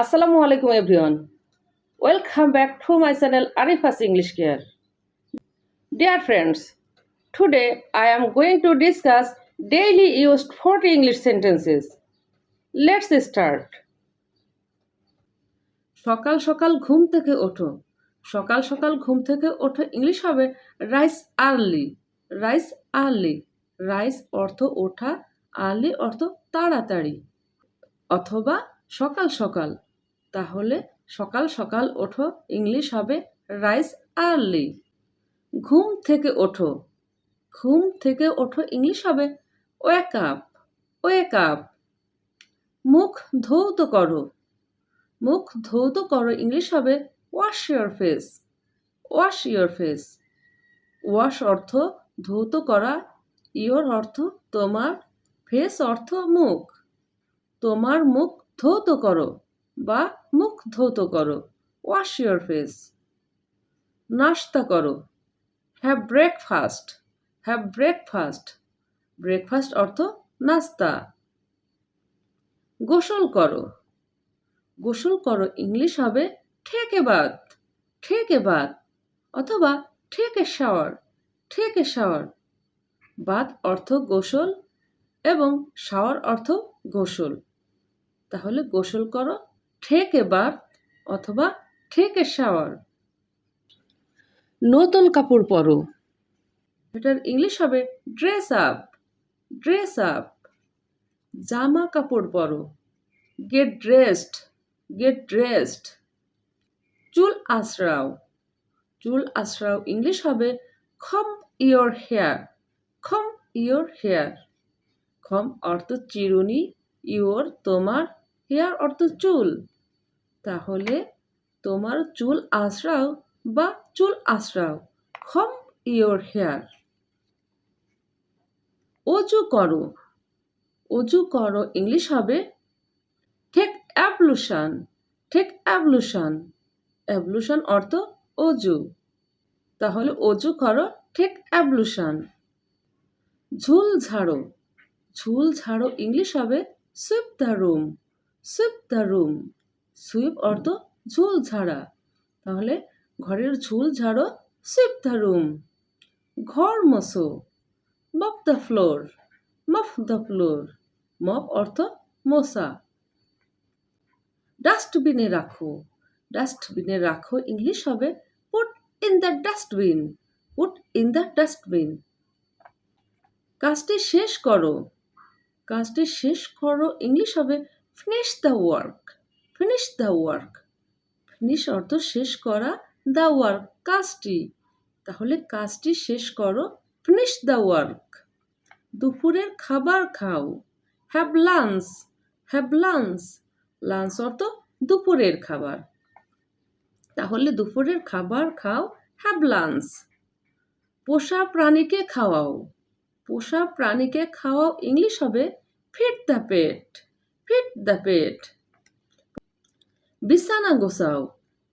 আসসালামু আলাইকুম, everyone. Welcome back to my channel Arifa's English care. Dear friends, today I am going to discuss daily use forty English sentences. Let's start. সকাল সকাল ঘুম থেকে ওঠো। সকাল সকাল ঘুম থেকে ওঠো ইংলিশ হবে rise early. Rise early. Rise অর্থ ওঠা, আর্লি অর্থ তাড়াতাড়ি। অথবা সকাল সকাল। তাহলে সকাল সকাল ওঠো, ইংলিশ হবে রাইস আর্লি। ঘুম থেকে ওঠো। ঘুম থেকে ওঠো, ইংলিশ হবে ওয়েক আপ ওয়েক আপ। মুখ ধৌত করো। মুখ ধৌত করো, ইংলিশ হবে wash your face, wash your face. Wash অর্থ ধৌত করা ইয়োর অর্থ তোমার, ফেস অর্থ মুখ। তোমার মুখ ধৌত করো বা মুখ ধৌত করো। ওয়াশ ইয়োর ফেস নাস্তা করো। Have breakfast have breakfast breakfast অর্থ নাস্তা। গোসল করো। গোসল করো ইংলিশ হবে ঠেকে বাদ ঠেকে বাদ অথবা ঠেকে শাওয়ার ঠেকে শাওয়ার বাদ অর্থ গোসল এবং শাওয়ার অর্থ গোসল। তাহলে গোসল করো ঠেকে বাদ অথবা ঠেকে শাওয়ার। নতুন কাপড় পরো। এটার ইংলিশ হবে ড্রেস আপ ড্রেস আপ জামা কাপড় পরো। গেট ড্রেসড গেট ড্রেসড চুল আশ্রাও চুল আশ্রাও ইংলিশ হবে comb your hair comb your hair comb অর্থ চিরুনি ইয়োর তোমার হেয়ার অর্থ চুল। তাহলে তোমার চুল আশ্রাও বা চুল আশ্রাও। খম ইয়োর হেয়ার অজু করো। অজু করো ইংলিশ হবে টেক অ্যাবলুশন টেক অ্যাবলুশন অ্যাবলুশন অর্থ অজু। তাহলে অজু করো টেক অ্যাবলুশন ঝুল ঝাড়ো। ঝুল ঝাড়ো ইংলিশ হবে sweep the room sweep the room sweep অর্থ ঝুল ঝাড়া। তাহলে ঘরের ঝুল ঝাড়ো সুইপ দ্য রুম ঘর মশো mop the floor mop the floor mop অর্থ মশা ডাস্টবিনে রাখো। ডাস্টবিনে রাখো ইংলিশ হবে put in the dustbin put in the dustbin কাজটি শেষ করো। কাজটি শেষ করো ইংলিশ হবে finish the work finish the work finish অর্থ শেষ করা দ্য ওয়ার্ক কাজটি। তাহলে কাজটি শেষ করো ফিনিশ দ্য ওয়ার্ক দুপুরের খাবার খাও। Have lunch have lunch lunch অর্থ দুপুরের খাবার। তাহলে দুপুরের খাবার খাও হ্যাভ লাঞ্চ পোষা প্রাণীকে খাওয়াও। পোষা প্রাণীকে খাওয়াও, ইংলিশ হবে feed the pet the pet. বিছানা গোছাও।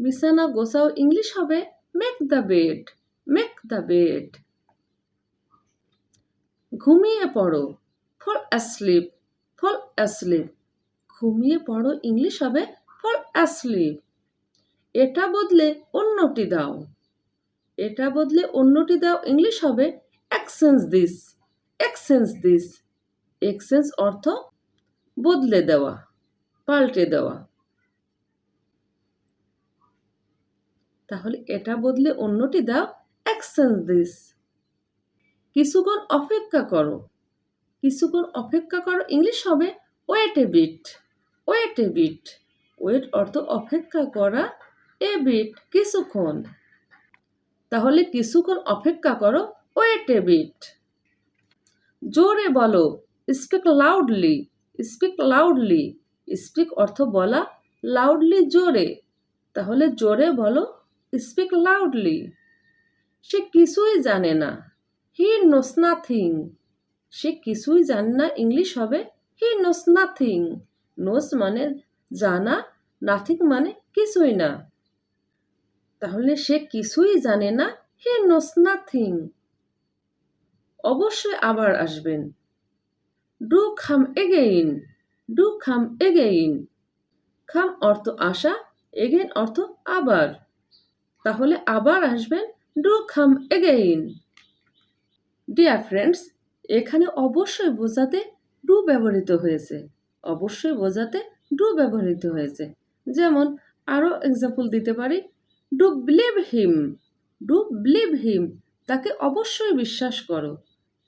বিছানা গোছাও ইংলিশ হবে make the bed make the bed ঘুমিয়ে পড়ো ফল অ্যাসলিপ ফল অ্যাসলিপ ঘুমিয়ে পড়ো ইংলিশ হবে ফল অ্যাসলিপ এটা বদলে অন্যটি দাও। এটা বদলে অন্যটি দাও ইংলিশ হবে exchange this exchange this exchange অর্থ বদলে দেওয়া, পাল্টে দেওয়া। তাহলে এটা বদলে অন্যটি দাও এক্সচেঞ্জ দিস কিছুক্ষণ অপেক্ষা করো। কিছুক্ষণ অপেক্ষা করো, ইংলিশ হবে wait a bit wait a bit wait অর্থ অপেক্ষা করা এ বিট কিছুক্ষণ। তাহলে কিছুক্ষণ অপেক্ষা করো ওয়েট এ বিট জোরে বলো speak loudly speak loudly speak অর্থ বলা লাউডলি জোরে। তাহলে জোরে বলো স্পিক লাউডলি সে কিছুই জানে না হি নোস নাথিং সে কিছুই জানে না ইংলিশ হবে হি নোস নাথিং নোস মানে জানা নাথিং মানে কিছুই না। তাহলে সে কিছুই জানে না হি নোস নাথিং অবশ্যই আবার আসবেন। ডু খাম এগেইন ডু খাম এগেইন খাম অর্থ আসা এগেইন অর্থ আবার। তাহলে আবার আসবেন ডু খাম এগেইন ডিয়ার ফ্রেন্ডস এখানে অবশ্যই বোঝাতে ডু ব্যবহৃত হয়েছে। অবশ্যই বোঝাতে ডু ব্যবহৃত হয়েছে। যেমন আরও এক্সাম্পল দিতে পারি। Do believe him do believe him তাকে অবশ্যই বিশ্বাস করো।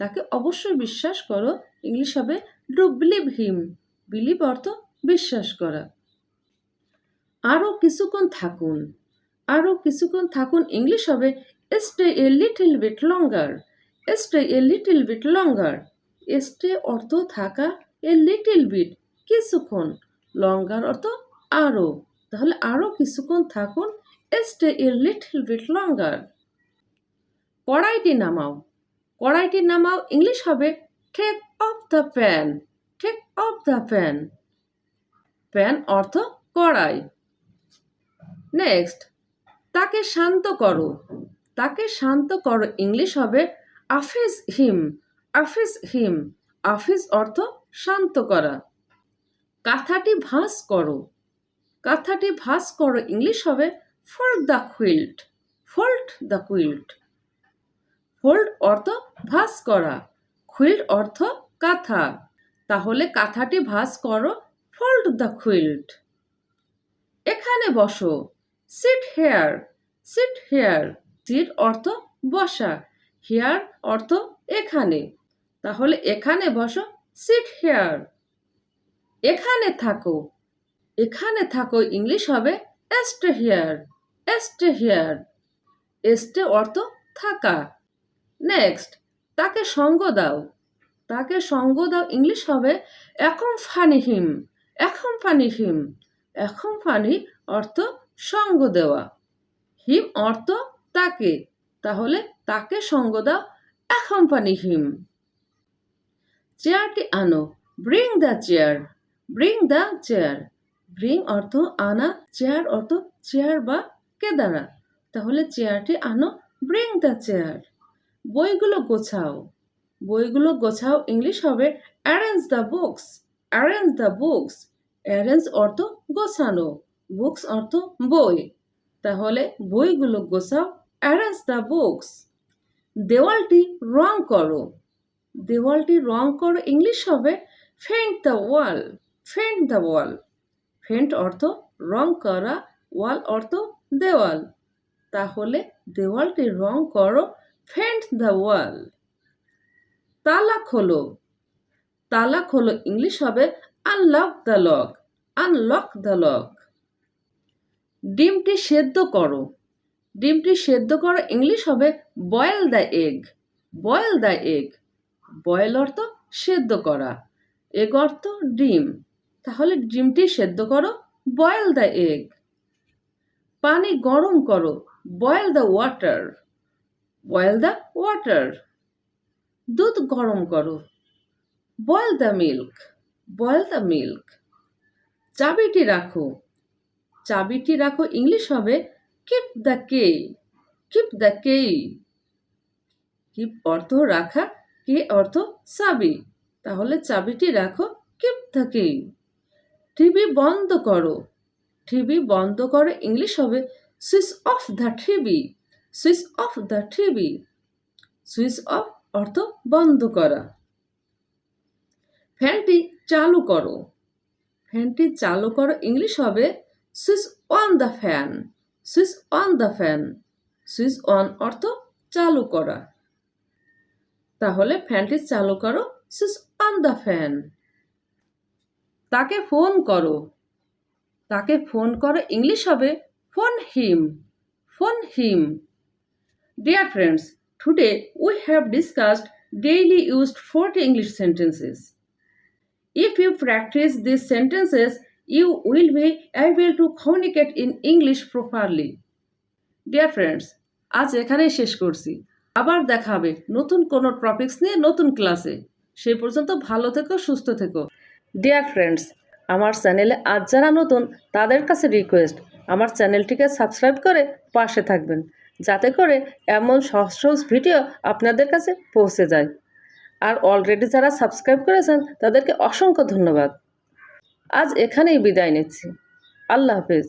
তাকে অবশ্যই বিশ্বাস করো ইংলিশ হবে ডু বিলিভ হিম। বিলিভ অর্থ বিশ্বাস করা। আরও কিছুক্ষণ থাকুন। আরও কিছুক্ষণ থাকুন ইংলিশ হবে stay a little bit longer stay a little bit longer stay অর্থ থাকা এ লিটল বিট কিছুক্ষণ। লঙ্গার অর্থ আরও। তাহলে আরও কিছুক্ষণ থাকুন stay a little bit longer কড়াইটি নামাও। কড়াইটি নামাও, ইংলিশ হবে take off the pan take off the pan pan অর্থ কড়াই। নেক্সট তাকে শান্ত করো। তাকে শান্ত করো ইংলিশ হবে appease him. Appease him. Appease অর্থ শান্ত করা। কাঁথাটি ভাঁজ করো। কাঁথাটি ভাঁজ করো ইংলিশ হবে fold the quilt fold the quilt fold অর্থ ভাঁজ করা। কুইল্ট অর্থ কাঁথা। তাহলে কাঁথাটি ভাঁজ করো। ফোল্ড দ্য কুইল্ট এখানে বসো। Sit here sit here sit অর্থ বসা। হেয়ার অর্থ এখানে। তাহলে এখানে বসো। সিট হেয়ার এখানে থাকো। এখানে থাকো ইংলিশ হবে এস্টে হেয়ার এস্টে হেয়ার এস্টে অর্থ থাকা। নেক্সট তাকে সঙ্গ দাও। তাকে সঙ্গ দাও, ইংলিশ হবে এখন ফানি হিম এখন ফানি হিম। এখন ফানি অর্থ সঙ্গ দেওয়া। হিম অর্থ তাকে। তাহলে তাকে সঙ্গ দাও এখন ফানি হিম। চেয়ারটি আনো। Bring the chair. Bring the chair. Bring অর্থ আনা, চেয়ার অর্থ চেয়ার বা কেদারা। তাহলে চেয়ারটি আনো, ব্রিং দ্য চেয়ার। বইগুলো গোছাও। বইগুলো গোছাও, ইংলিশ হবে। Arrange the books arrange the books arrange অর্থ গোছানো বুকস অর্থ বই। তাহলে বইগুলো গোছাও অ্যারেঞ্জ দ্য বুকস দেওয়ালটি রং করো। দেওয়ালটি রং করো, ইংলিশ হবে paint the wall paint the wall paint অর্থ রং করা ওয়াল অর্থ দেওয়াল। তাহলে দেওয়ালটি রং করো ফেন্ট দ্য ওয়াল তালা খোলো তালা খোলো ইংলিশ হবে unlock the lock unlock the lock ডিমটি সেদ্ধ করো। ডিমটি সেদ্ধ করো ইংলিশ হবে boil the egg boil the egg boil অর্থ সেদ্ধ করা। এগ অর্থ ডিম। তাহলে ডিমটি সেদ্ধ করো বয়েল দ্য এগ পানি গরম করো boil the water boil the water দুধ গরম করো। Boil the milk boil the milk. চাবিটি রাখো। চাবিটি রাখো, ইংলিশ হবে keep the key keep the key keep অর্থ রাখা, কে অর্থ চাবি। তাহলে চাবিটি রাখো, কিপ দ্য কে টিভি বন্ধ করো। টিভি বন্ধ করো, ইংলিশ হবে switch off the TV switch off the TV switch off অর্থ বন্ধ করা। ফ্যানটি চালু করো। ফ্যানটি চালু করো, ইংলিশ হবে switch on the fan. Switch on the fan. Switch on অর্থ চালু করা। তাহলে ফ্যানটি চালু করো, সুইচ অন দ্য ফ্যান। তাকে ফোন করো। তাকে ফোন করো, ইংলিশ হবে phone him. Phone him. Dear friends today we have discussed daily used 40 English sentences. If you practice these sentences, you will be able to communicate in English properly. Dear friends, আজ এখানেই শেষ করছি আবার দেখা হবে নতুন কোনো টপিকস নিয়ে নতুন ক্লাসে সেই পর্যন্ত ভালো থেকো সুস্থ থেকো ডিয়ার ফ্রেন্ডস আমার চ্যানেলে আজ যারা নতুন তাদের কাছে রিকোয়েস্ট আমার চ্যানেলটিকে সাবস্ক্রাইব করে পাশে থাকবেন যাতে করে এমন সহজ সহজ ভিডিও আপনাদের কাছে পৌঁছে যায়। আর অলরেডি যারা সাবস্ক্রাইব করেছেন, তাদেরকে অসংখ্য ধন্যবাদ। আজ এখানেই বিদায় নিচ্ছি। আল্লাহ হাফেজ।